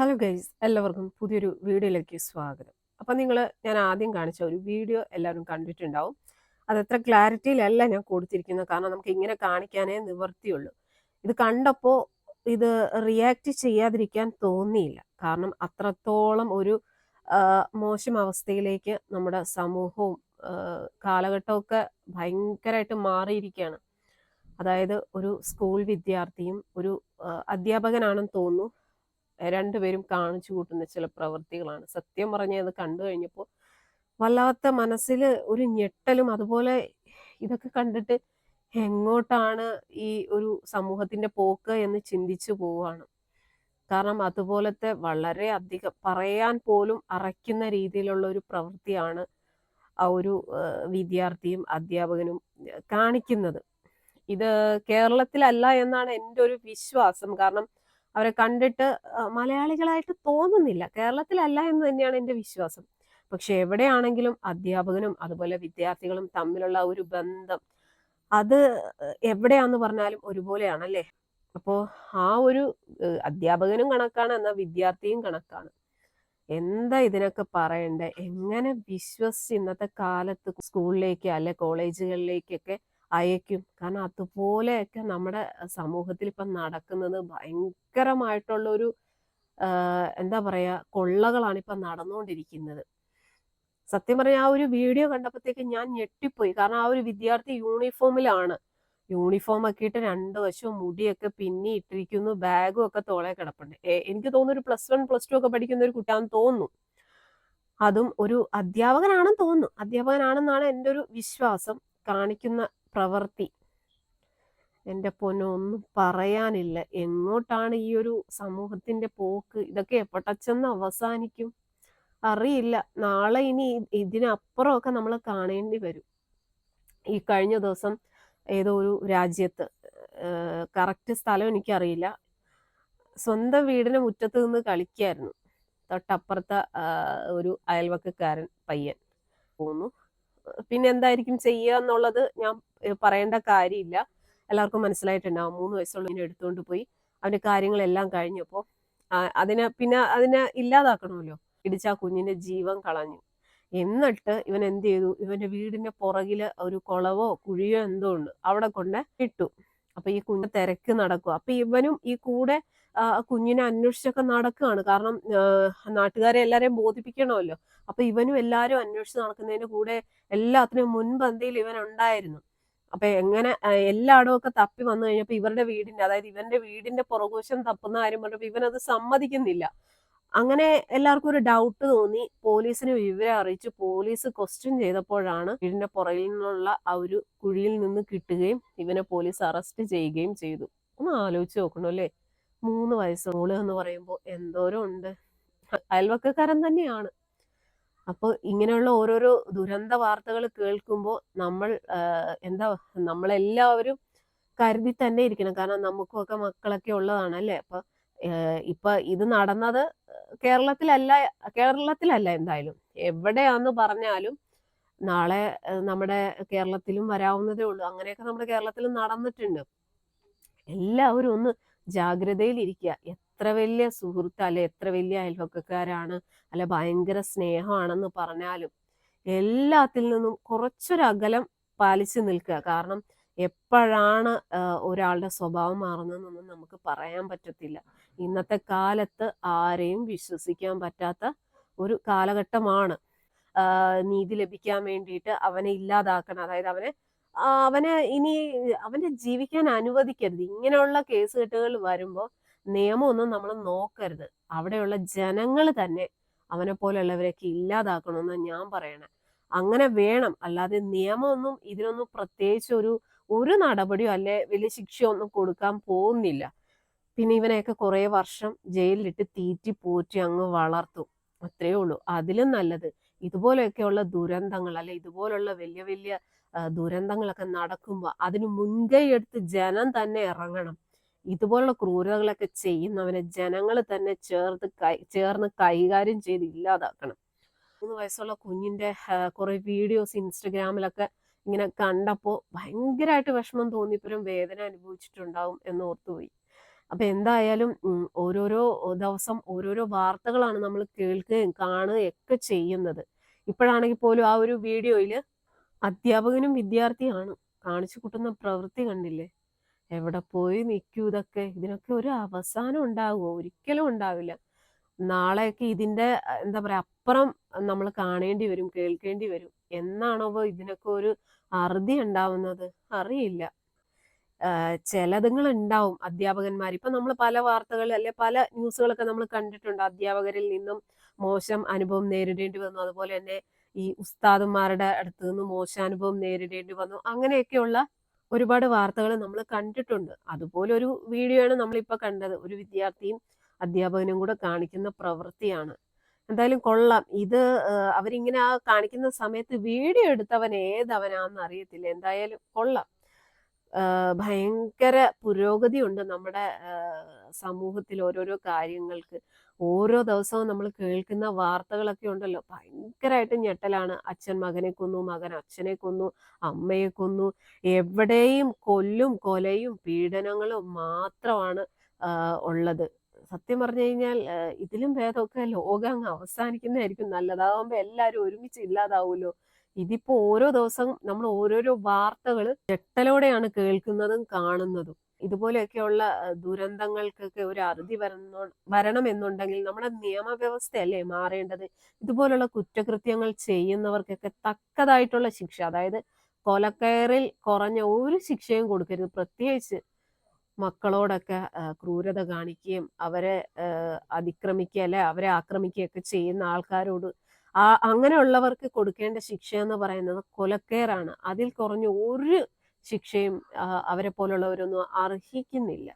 Hello guys എല്ലാവർക്കും പുതിയൊരു വീഡിയോയിലേക്ക് സ്വാഗതം. അപ്പം നിങ്ങൾ ഞാൻ ആദ്യം കാണിച്ച ഒരു വീഡിയോ എല്ലാവരും കണ്ടിട്ടുണ്ടാവും. അത് എത്ര ക്ലാരിറ്റിയിലല്ല ഞാൻ കൊടുത്തിരിക്കുന്നത്. കാരണം നമുക്ക് ഇങ്ങനെ കാണിക്കാനേ നിവർത്തിയുള്ളൂ ഇത് കണ്ടപ്പോൾ ഇത് റിയാക്ട് ചെയ്യാതിരിക്കാൻ തോന്നിയില്ല. കാരണം അത്രത്തോളം ഒരു മോശം അവസ്ഥയിലേക്ക് നമ്മുടെ സമൂഹവും കാലഘട്ടമൊക്കെ ഭയങ്കരമായിട്ട് മാറിയിരിക്കുകയാണ്. അതായത് ഒരു സ്കൂൾ വിദ്യാർത്ഥിയും ഒരു അധ്യാപകനാണെന്ന് തോന്നുന്നു. രണ്ടുപേരും കാണിച്ചു കൂട്ടുന്ന ചില പ്രവൃത്തികളാണ് സത്യം പറഞ്ഞത് കണ്ടു കഴിഞ്ഞപ്പോൾ വല്ലാത്ത മനസ്സിൽ ഒരു ഞെട്ടലും അതുപോലെ ഇതൊക്കെ കണ്ടിട്ട് എങ്ങോട്ടാണ് ഈ ഒരു സമൂഹത്തിന്റെ പോക്ക് എന്ന് ചിന്തിച്ചു പോവാണ്. കാരണം അതുപോലത്തെ വളരെ അധികം പറയാൻ പോലും അറയ്ക്കുന്ന രീതിയിലുള്ള ഒരു പ്രവൃത്തിയാണ് ആ ഒരു വിദ്യാർത്ഥിയും അധ്യാപകനും കാണിക്കുന്നത്. ഇത് കേരളത്തിലല്ല എന്നാണ് എന്റെ ഒരു വിശ്വാസം. കാരണം അവരെ കണ്ടിട്ട് മലയാളികളായിട്ട് തോന്നുന്നില്ല. കേരളത്തിലല്ല എന്ന് തന്നെയാണ് എന്റെ വിശ്വാസം. പക്ഷെ എവിടെയാണെങ്കിലും അധ്യാപകനും അതുപോലെ വിദ്യാർത്ഥികളും തമ്മിലുള്ള ഒരു ബന്ധം അത് എവിടെയാന്ന് പറഞ്ഞാലും ഒരുപോലെയാണല്ലേ? അപ്പോൾ ആ ഒരു അധ്യാപകനും കണക്കാണ് എന്നാൽ വിദ്യാർത്ഥിയും കണക്കാണ്. എന്താ ഇതിനൊക്കെ പറയണ്ടേ? എങ്ങനെ വിശ്വസിച്ച് ഇന്നത്തെ കാലത്ത് സ്കൂളിലേക്ക് അല്ലെ കോളേജുകളിലേക്കൊക്കെ അയക്കും. കാരണം അതുപോലെയൊക്കെ നമ്മുടെ സമൂഹത്തിൽ ഇപ്പം നടക്കുന്നത് ഭയങ്കരമായിട്ടുള്ളൊരു എന്താ പറയുക കൊള്ളകളാണ് ഇപ്പം നടന്നുകൊണ്ടിരിക്കുന്നത് സത്യം പറഞ്ഞാൽ ആ ഒരു വീഡിയോ കണ്ടപ്പോഴത്തേക്ക് ഞാൻ ഞെട്ടിപ്പോയി. കാരണം ആ ഒരു വിദ്യാർത്ഥി യൂണിഫോമിലാണ്. യൂണിഫോം ഒക്കെ ഇട്ട് രണ്ട് വശവും മുടിയൊക്കെ പിന്നി ഇട്ടിരിക്കുന്നു. ബാഗും ഒക്കെ തോളെ കിടപ്പുണ്ട്. എനിക്ക് തോന്നുന്നു ഒരു പ്ലസ് വൺ പ്ലസ് ടു ഒക്കെ പഠിക്കുന്ന ഒരു കുട്ടിയാന്ന് തോന്നുന്നു. അതും ഒരു അധ്യാപകനാണെന്ന് തോന്നുന്നു. അധ്യാപകനാണെന്നാണ് എന്റെ ഒരു വിശ്വാസം കാണിക്കുന്ന പ്രവൃത്തി എന്റെ പൊന്നൊന്നും പറയാനില്ല. എങ്ങോട്ടാണ് ഈ ഒരു സമൂഹത്തിന്റെ പോക്ക്? ഇതൊക്കെ എപ്പോട്ടച്ചെന്ന് അവസാനിക്കും? അറിയില്ല. നാളെ ഇനി ഇതിനപ്പുറമൊക്കെ നമ്മൾ കാണേണ്ടി വരും. ഈ കഴിഞ്ഞ ദിവസം ഏതോ ഒരു രാജ്യത്ത് കറക്റ്റ് സ്ഥലം എനിക്കറിയില്ല. സ്വന്തം വീടിന് മുറ്റത്ത് നിന്ന് കളിക്കായിരുന്നു. തൊട്ടപ്പുറത്തെ ഒരു അയൽവക്കക്കാരൻ പയ്യൻ. പോന്നു. പിന്നെ എന്തായിരിക്കും ചെയ്യുക എന്നുള്ളത് ഞാൻ പറയേണ്ട കാര്യമില്ല. എല്ലാവർക്കും മനസ്സിലായിട്ടുണ്ടാവും. മൂന്ന് വയസ്സുള്ളതിനെ എടുത്തുകൊണ്ട് പോയി അവന്റെ കാര്യങ്ങളെല്ലാം കഴിഞ്ഞപ്പോൾ അതിനെ പിന്നെ അതിനെ ഇല്ലാതാക്കണമല്ലോ. ഇടിച്ച ആ കുഞ്ഞിന്റെ ജീവൻ കളഞ്ഞു. എന്നിട്ട് ഇവൻ എന്ത് ചെയ്തു? ഇവന്റെ വീടിന്റെ പുറകിൽ ഒരു കുളവോ കുഴിയോ എന്തോ ഉണ്ട്. അവിടെ കൊണ്ട് ഇട്ടു. അപ്പൊ ഈ കുഞ്ഞ് തിരക്ക് നടക്കുക അപ്പൊ ഇവനും ഈ കൂടെ കുഞ്ഞിനെ അന്വേഷിച്ചൊക്കെ നടക്കുകയാണ് കാരണം നാട്ടുകാരെ എല്ലാരെയും ബോധിപ്പിക്കണമല്ലോ. അപ്പൊ ഇവനും എല്ലാരും അന്വേഷിച്ച് നടക്കുന്നതിന്റെ കൂടെ എല്ലാത്തിനും മുൻപന്തിയിൽ ഇവൻ ഉണ്ടായിരുന്നു അപ്പൊ എങ്ങനെ എല്ലായിടവും ഒക്കെ തപ്പി വന്നു കഴിഞ്ഞപ്പോ ഇവരുടെ വീടിന്റെ അതായത് ഇവന്റെ വീടിന്റെ പുറകുവശം തപ്പുന്ന കാര്യം പറഞ്ഞപ്പോ ഇവനത് സമ്മതിക്കുന്നില്ല. അങ്ങനെ എല്ലാവർക്കും ഒരു ഡൗട്ട് തോന്നി. പോലീസിന് വിവരം അറിയിച്ച് പോലീസ് ക്വസ്റ്റ്യൻ ചെയ്തപ്പോഴാണ് വീടിന്റെ പുറകിൽ നിന്നുള്ള ആ ഒരു കുഴിയിൽ നിന്ന് കിട്ടുകയും ഇവനെ പോലീസ് അറസ്റ്റ് ചെയ്യുകയും ചെയ്തു. ഒന്ന് ആലോചിച്ച് നോക്കണം അല്ലേ? മൂന്ന് വയസ്സ് മോൾ എന്ന് പറയുമ്പോൾ എന്തോരം ഉണ്ട്. അയൽവക്കക്കാരൻ തന്നെയാണ്. അപ്പോൾ ഇങ്ങനെയുള്ള ഓരോരോ ദുരന്ത വാർത്തകൾ കേൾക്കുമ്പോൾ നമ്മൾ എന്താ നമ്മളെല്ലാവരും കരുതി തന്നെ ഇരിക്കണം. കാരണം നമുക്കൊക്കെ മക്കളൊക്കെ ഉള്ളതാണ് അല്ലേ? അപ്പൊ ഇപ്പൊ ഇത് നടന്നത് കേരളത്തിലല്ല കേരളത്തിലല്ല എന്തായാലും. എവിടെയാന്ന് പറഞ്ഞാലും നാളെ നമ്മുടെ കേരളത്തിലും വരാവുന്നതേ ഉള്ളൂ. അങ്ങനെയൊക്കെ നമ്മുടെ കേരളത്തിൽ നടന്നിട്ടുണ്ട്. എല്ലാവരും ഒന്ന് ജാഗ്രതയിലിരിക്കുക എത്ര വലിയ സുഹൃത്ത് അല്ലെ എത്ര വലിയ അയൽവക്കക്കാരാണ് അല്ലെ ഭയങ്കര സ്നേഹമാണെന്ന് പറഞ്ഞാലും എല്ലാത്തിൽ നിന്നും കുറച്ചൊരു അകലം പാലിച്ചു നിൽക്കുക. കാരണം എപ്പോഴാണ് ഒരാളുടെ സ്വഭാവം മാറുന്നതെന്നൊന്നും നമുക്ക് പറയാൻ പറ്റത്തില്ല. ഇന്നത്തെ കാലത്ത് ആരെയും വിശ്വസിക്കാൻ പറ്റാത്ത ഒരു കാലഘട്ടമാണ്. നീതി ലഭിക്കാൻ വേണ്ടിയിട്ട് അവനെ ഇല്ലാതാക്കണം. അതായത് അവനെ അവനെ ഇനി അവനെ ജീവിക്കാൻ അനുവദിക്കരുത്. ഇങ്ങനെയുള്ള കേസ് കെട്ടുകൾ വരുമ്പോൾ നിയമമൊന്നും നമ്മൾ നോക്കരുത്. അവിടെയുള്ള ജനങ്ങൾ തന്നെ അവനെ പോലെയുള്ളവരെയൊക്കെ ഇല്ലാതാക്കണമെന്ന് ഞാൻ പറയണേ. അങ്ങനെ വേണം. അല്ലാതെ നിയമമൊന്നും ഇതിനൊന്നും പ്രത്യേകിച്ച് ഒരു ഒരു നടപടിയോ അല്ലെ വലിയ ശിക്ഷയോ ഒന്നും കൊടുക്കാൻ പോകുന്നില്ല. പിന്നെ ഇവനെയൊക്കെ കുറേ വർഷം ജയിലിലിട്ട് തീറ്റി പോറ്റി അങ്ങ് വളർത്തും. അത്രയേ ഉള്ളൂ. അതിലും നല്ലത് ഇതുപോലെയൊക്കെയുള്ള ദുരന്തങ്ങൾ അല്ലെ ഇതുപോലുള്ള വലിയ വലിയ ദുരന്തങ്ങളൊക്കെ നടക്കുമ്പോൾ അതിന് മുൻകൈ എടുത്ത് ജനം തന്നെ ഇറങ്ങണം. ഇതുപോലുള്ള ക്രൂരതകളൊക്കെ ചെയ്യുന്നവനെ ജനങ്ങൾ തന്നെ ചേർത്ത് കൈ ചേർന്ന് കൈകാര്യം ചെയ്ത് ഇല്ലാതാക്കണം. മൂന്ന് വയസ്സുള്ള കുഞ്ഞിന്റെ കുറെ വീഡിയോസ് ഇൻസ്റ്റഗ്രാമിലൊക്കെ ഇങ്ങനെ കണ്ടപ്പോൾ ഭയങ്കരമായിട്ട് വിഷമം തോന്നിയപ്പോഴും വേദന അനുഭവിച്ചിട്ടുണ്ടാവും എന്ന് ഓർത്തുപോയി. അപ്പൊ എന്തായാലും ഓരോരോ ദിവസം ഓരോരോ വാർത്തകളാണ് നമ്മൾ കേൾക്കുകയും കാണുകയും ഒക്കെ ചെയ്യുന്നത്. ഇപ്പോഴാണെങ്കിൽ പോലും ആ ഒരു വീഡിയോയിൽ അധ്യാപകനും വിദ്യാർത്ഥിയാണ് കാണിച്ചു കൂട്ടുന്ന പ്രവൃത്തി കണ്ടില്ലേ? എവിടെ പോയി നിൽക്കൂ ഇതൊക്കെ? ഇതിനൊക്കെ ഒരു അവസാനം ഉണ്ടാകുമോ ഒരിക്കലും ഉണ്ടാവില്ല. നാളെയൊക്കെ ഇതിന്റെ എന്താ പറയാ അപ്പുറം നമ്മൾ കാണേണ്ടി വരും കേൾക്കേണ്ടി വരും. എന്നാണോ ഇതിനൊക്കെ ഒരു അറുതി ഉണ്ടാവുന്നത്? അറിയില്ല. ചിലതുങ്ങൾ ഉണ്ടാവും അധ്യാപകന്മാർ ഇപ്പൊ നമ്മൾ പല വാർത്തകൾ അല്ലെ പല ന്യൂസുകളൊക്കെ നമ്മൾ കണ്ടിട്ടുണ്ട്. അധ്യാപകരിൽ നിന്നും മോശം അനുഭവം നേരിടേണ്ടി വന്നു. അതുപോലെ തന്നെ ഈ ഉസ്താദന്മാരുടെ അടുത്ത് നിന്നും മോശാനുഭവം നേരിടേണ്ടി വന്നു. അങ്ങനെയൊക്കെയുള്ള ഒരുപാട് വാർത്തകൾ നമ്മൾ കണ്ടിട്ടുണ്ട്. അതുപോലെ ഒരു വീഡിയോയാണ് ആണ് നമ്മളിപ്പോൾ കണ്ടത്. ഒരു വിദ്യാർത്ഥിയും അധ്യാപകനും കൂടെ കാണിക്കുന്ന പ്രവൃത്തിയാണ്. എന്തായാലും കൊള്ളാം. ഇത് അവരിങ്ങനെ ആ കാണിക്കുന്ന സമയത്ത് വീഡിയോ എടുത്തവൻ ഏതവനാന്ന് അറിയത്തില്ല എന്തായാലും കൊള്ളാം. ഭയങ്കര പുരോഗതിയുണ്ട് നമ്മുടെ സമൂഹത്തിൽ ഓരോരോ കാര്യങ്ങൾക്ക്. ഓരോ ദിവസവും നമ്മൾ കേൾക്കുന്ന വാർത്തകളൊക്കെ ഉണ്ടല്ലോ. ഭയങ്കരമായിട്ട് ഞെട്ടലാണ്. അച്ഛൻ മകനെ കൊന്നു മകൻ അച്ഛനെ കൊന്നു അമ്മയെ കൊന്നു. എവിടെയും കൊല്ലും കൊലയും പീഡനങ്ങളും മാത്രമാണ് ഉള്ളത്. സത്യം പറഞ്ഞു കഴിഞ്ഞാൽ ഇതിലും ഭേദമൊക്കെ ലോകം അവസാനിക്കുന്നതായിരിക്കും. നല്ലതാകുമ്പോൾ എല്ലാവരും ഒരുമിച്ച് ഇല്ലാതാവുമല്ലോ. ഇതിപ്പോ ഓരോ ദിവസം നമ്മൾ ഓരോരോ വാർത്തകൾ ഞെട്ടലോടെയാണ് കേൾക്കുന്നതും കാണുന്നതും. ഇതുപോലെയൊക്കെയുള്ള ദുരന്തങ്ങൾക്കൊക്കെ ഒരു അറുതി വരണോ വരണം എന്നുണ്ടെങ്കിൽ നമ്മുടെ നിയമവ്യവസ്ഥയല്ലേ മാറേണ്ടത്? ഇതുപോലുള്ള കുറ്റകൃത്യങ്ങൾ ചെയ്യുന്നവർക്കൊക്കെ തക്കതായിട്ടുള്ള ശിക്ഷ അതായത് കൊലക്കയറിൽ കുറഞ്ഞ ഒരു ശിക്ഷയും കൊടുക്കരുത്. പ്രത്യേകിച്ച് മക്കളോടൊക്കെ ക്രൂരത കാണിക്കുകയും അവരെ അതിക്രമിക്കുക അല്ലെ അവരെ ആക്രമിക്കുകയൊക്കെ ചെയ്യുന്ന ആൾക്കാരോട് ആ അങ്ങനെയുള്ളവർക്ക് കൊടുക്കേണ്ട ശിക്ഷ എന്ന് പറയുന്നത് കൊലക്കേറാണ്. അതിൽ കുറഞ്ഞ ഒരു ശിക്ഷയും അവരെ പോലുള്ളവരൊന്നും അർഹിക്കുന്നില്ല.